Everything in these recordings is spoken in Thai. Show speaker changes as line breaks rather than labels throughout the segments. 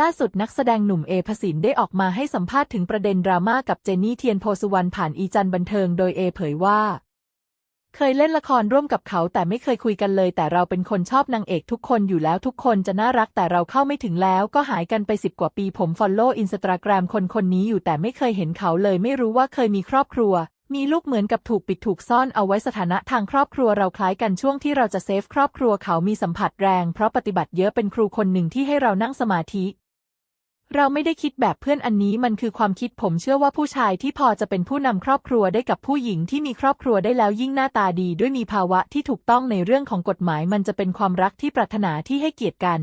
ล่าสุดนักแสดงหนุ่มเอพสินได้ออกมาให้สัมภาษณ์ถึงประเด็นดราม่ากับเจนนี่เทียนโพสุวรรณผ่านอีจันบันเทิงโดยเอเผยว่า เคยเล่นละครร่วมกับเขาแต่ไม่เคยคุยกันเลย แต่เราเป็นคนชอบนางเอกทุกคนอยู่แล้วทุกคนจะน่ารักแต่เราเข้าไม่ถึงแล้วก็หายกันไปสิบกว่าปีผมฟอลโล่อินสตาแกรมคนคนนี้อยู่แต่ไม่เคยเห็นเขาเลยไม่รู้ว่าเคยมีครอบครัว มีลูกเหมือนกับถูกปิดถูกซ่อนเอาไว้สถานะทางครอบครัวเราคล้ายกันช่วงที่เราจะเซฟครอบครัวเขามีสัมผัสแรงเพราะปฏิบัติเยอะเป็นครูคนหนึ่งที่ให้เรานั่งสมาธิ เราไม่ได้คิดแบบเพื่อนอันนี้มันคือความคิดผมเชื่อว่าผู้ชายที่พอจะเป็นผู้นำครอบครัวได้กับผู้หญิงที่มีครอบครัวได้แล้วยิ่งหน้าตาดีด้วยมีภาวะที่ถูกต้องในเรื่องของกฎหมายมันจะเป็นความรักที่ปรารถนาที่ให้เกียรติกัน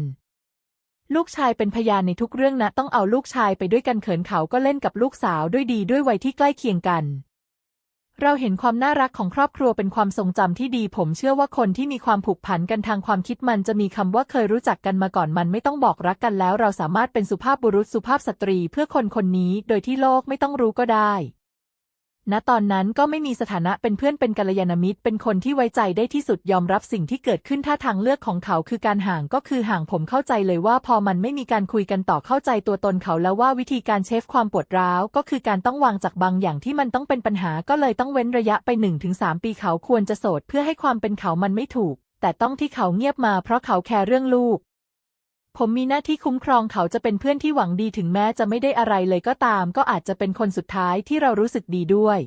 ลูกชายเป็นพยานในทุกเรื่องนะต้องเอาลูกชายไปด้วยกันเขินเขาก็เล่นกับลูกสาวด้วยดีด้วยวัยที่ใกล้เคียงกัน เราเห็นความน่ารักของครอบครัวเป็นความทรงจำที่ดี ผมเชื่อว่าคนที่มีความผูกพันกันทางความคิดมันจะมีคำว่าเคยรู้จักกันมาก่อนมันไม่ต้องบอกรักกันแล้ว เราสามารถเป็นสุภาพบุรุษสุภาพสตรีเพื่อคนคนนี้ โดยที่โลกไม่ต้องรู้ก็ได้ ณตอนนั้นก็ไม่มีสถานะเป็นเพื่อนเป็นกัลยาณมิตร เป็นคนที่ไว้ใจได้ที่สุดยอมรับสิ่งที่เกิดขึ้นถ้าทางเลือกของเขาคือการห่างก็คือห่างผมเข้าใจเลยว่าพอมันไม่มีการคุยกันต่อเข้าใจตัวตนเขาแล้วว่าวิธีการเชฟความปวดร้าว ก็คือการต้องวางจากบางอย่างที่มันต้องเป็นปัญหาก็เลยต้องเว้นระยะไป 1-3 ปีเขาควรจะโสด เพื่อให้ความเป็นเขามันไม่ถูก แต่ต้องที่เขาเงียบมาเพราะเขาแคร์เรื่องลูก ผมมีหน้าที่คุ้มครองเขาจะเป็นเพื่อนที่หวังดีถึงแม้จะไม่ได้อะไรเลยก็ตาม ก็อาจจะเป็นคนสุดท้ายที่เรารู้สึกดีด้วย